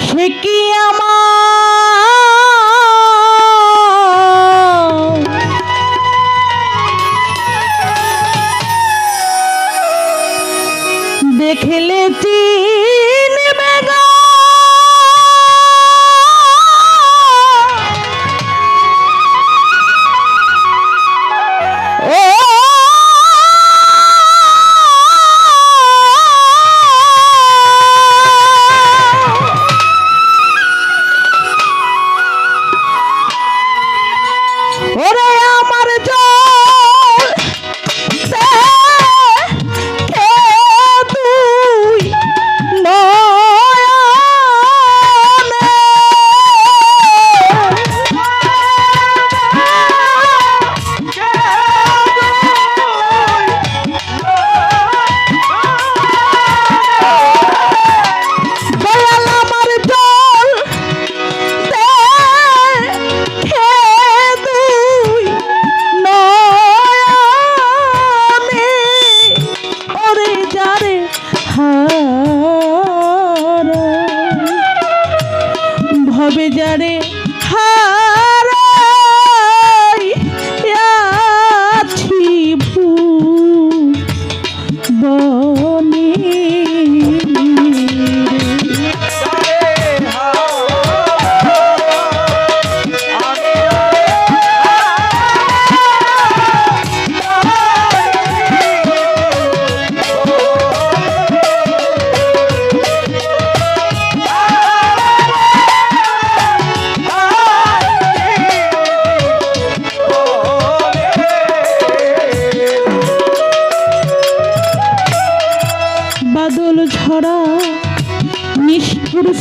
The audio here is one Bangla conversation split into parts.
সে কি আমার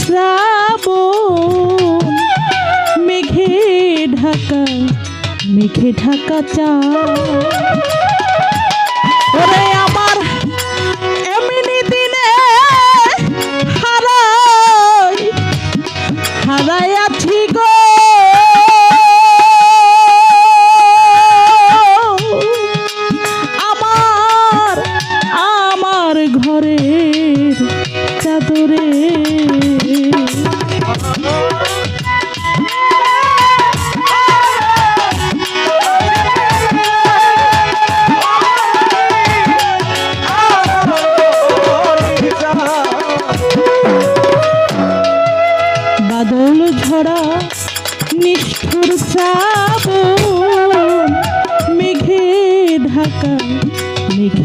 শ্রাবণ মেঘে ঢাকা মেঘে ঢাকা চা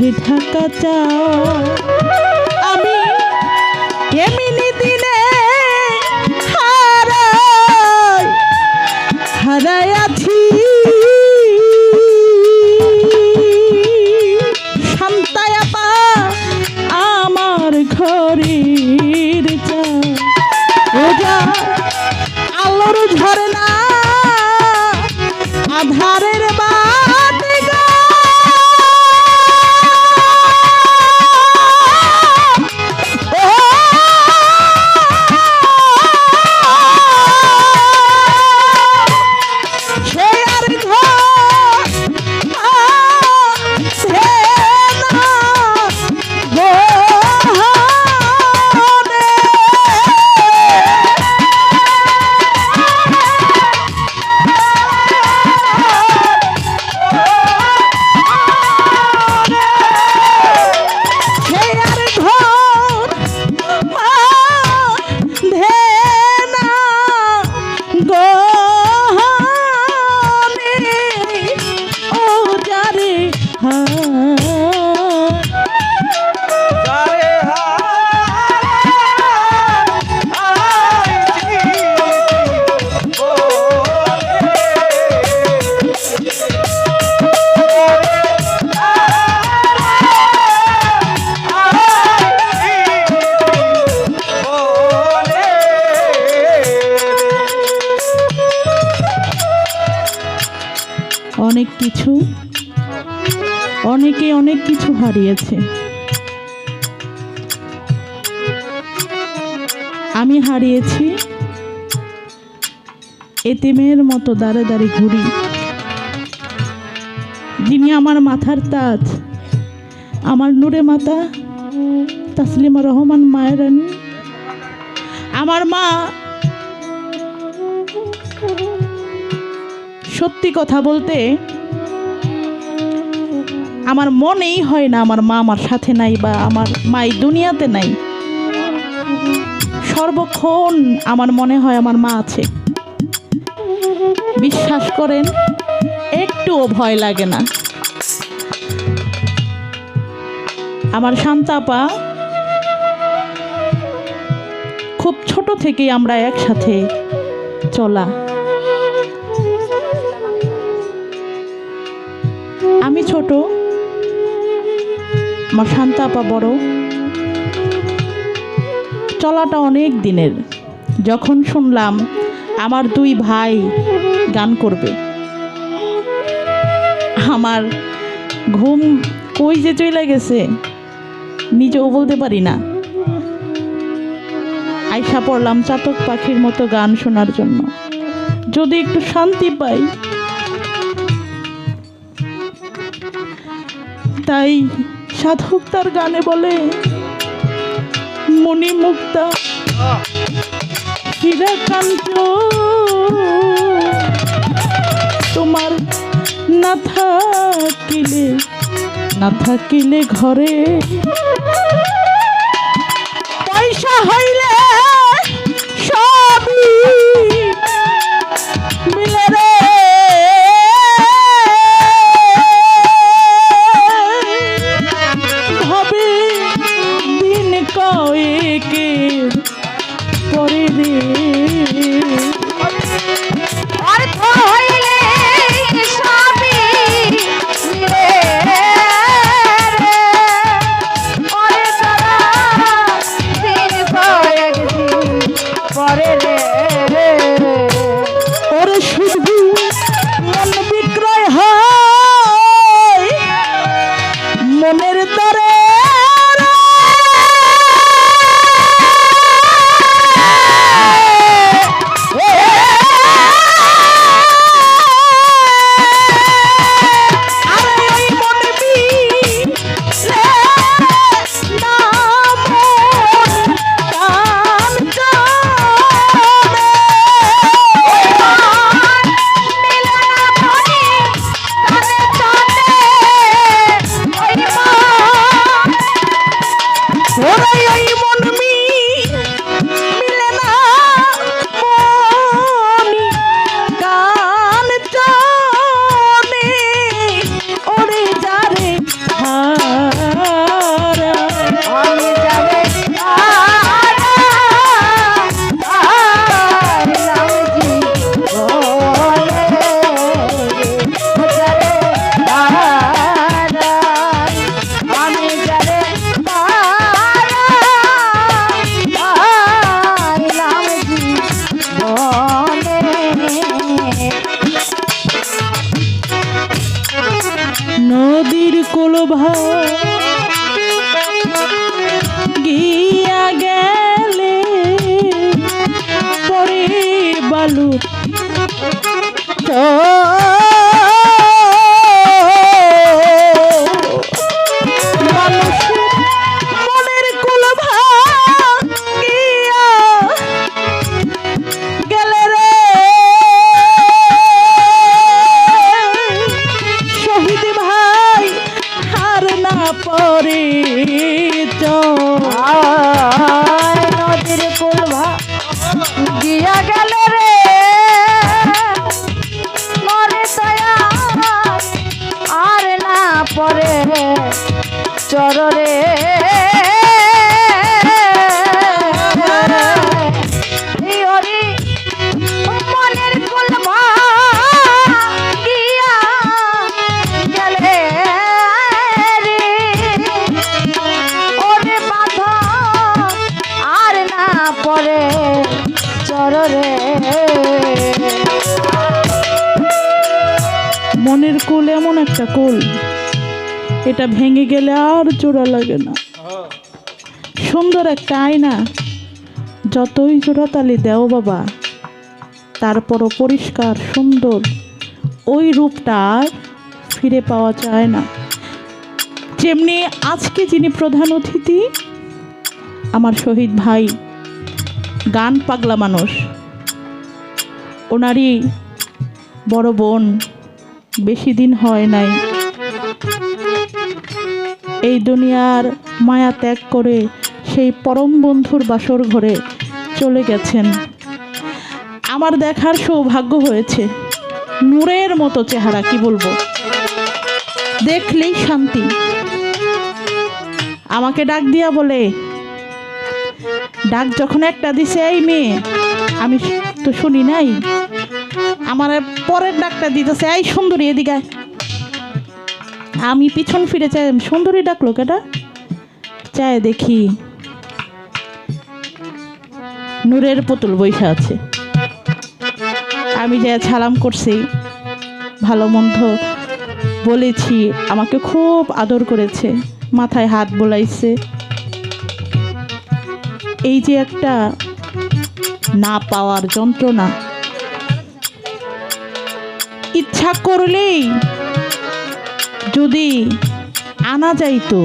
মেঘে ঢাকা চা আমি এমনি দিনে হারাই হারাই আছি। আমার আলোর বাতি হারিয়েছে আমি হারিয়েছি এতিমের মতো দাঁড়ে দাঁড়িয়ে ঘুরি যিনি আমার মাথার তাজ, আমার নূরে মাতা তাসলিমা রহমান মায়েরানি আমার মা সত্যি কথা বলতে আমার মনেই হয় না আমার মা আমার সাথে নাই বা আমার মাই দুনিয়াতে নাই। সর্বক্ষণ আমার মনে হয় আমার মা আছে। বিশ্বাস করেন, একটুও ভয় লাগে না। আমার শান্তাপা খুব ছোট থেকেই আমরা একসাথে চলা। আমি ছোট আমার শান্তাপা বড়। চলাটা অনেক দিনের। যখন শুনলাম আমার দুই ভাই গান করবে। আমার ঘুম কই যে চলে গেছে, নিজেও বলতে পারি না। আইসা পড়লাম চাতক পাখির মতো গান শোনার জন্য। যদি একটু শান্তি পাই। তাই সাধক তার গানে বলে, মণি মুক্তা, হীরাকান্ত, তোমার না থাকিলে না থাকিলে ঘরে পয়সা হইলে সবই ওরাই চররে এটা ভেঙে গেলে আর জোড়া লাগে না। সুন্দর একটা আয়না। যতই জোড়াতালি দেও বাবা, তারপরও পরিষ্কার, সুন্দর। ওই রূপটা আর ফিরে পাওয়া যায় না। যেমনি আজকে যিনি প্রধান অতিথি, আমার শহীদ ভাই, গান পাগলা মানুষ। ওনারই বড় বোন, বেশি দিন হয় নাই। এই দুনিয়ার মায়া ত্যাগ করে সেই পরম বন্ধুর বাসর ঘরে চলে গেছেন। আমার দেখার সৌভাগ্য হয়েছে। নূরের মতো চেহারা, কি বলব? দেখলেই শান্তি। আমাকে ডাক দিয়া বলে, ডাক যখন একটা দিছে, এই মেয়ে, আমি তো শুনি নাই। আমার পরের ডাকটা দিতেছে, এই সুন্দরী, এদিকে। আমি পিছন ফিরে চাই, সুন্দরী ডাকলো কেটা? চায় দেখি। নূরের পুতুল বৈশা আছে। আমি যে ছালাম করছি, ভালো মন্দ বলেছি, আমাকে খুব আদর করেছে, মাথায় হাত বোলাইছে। এই যে একটা না পাওয়ার যন্ত্রণা। ইচ্ছা করলেই যদি আনা যাইতো।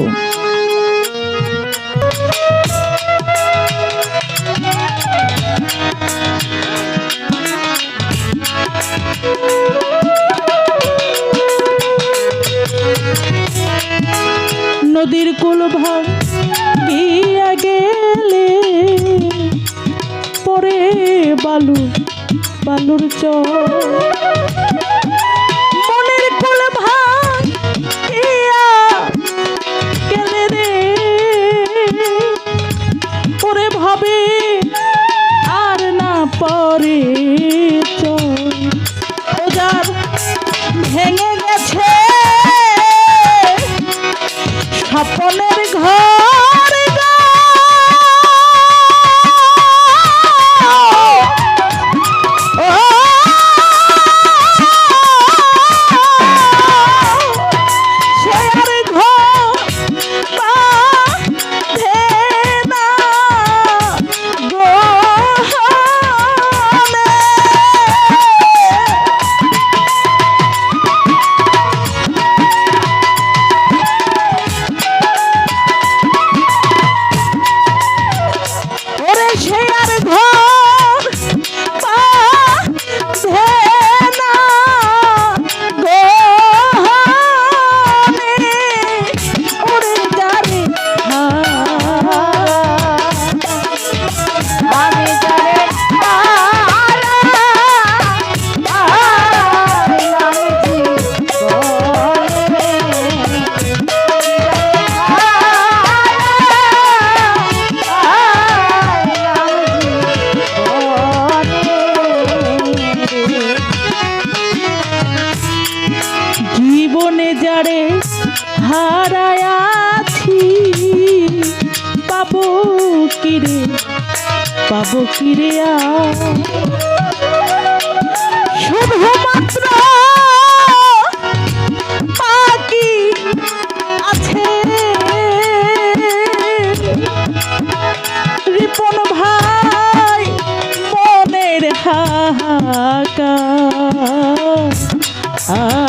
নদীর কুল ভাগ গিয়া গেলে পরে বালু বালুর চর কিরে পাবো কিরে? শুধুমাত্র বাকি আছে রিপন ভাই মনের হাহাকার ওরে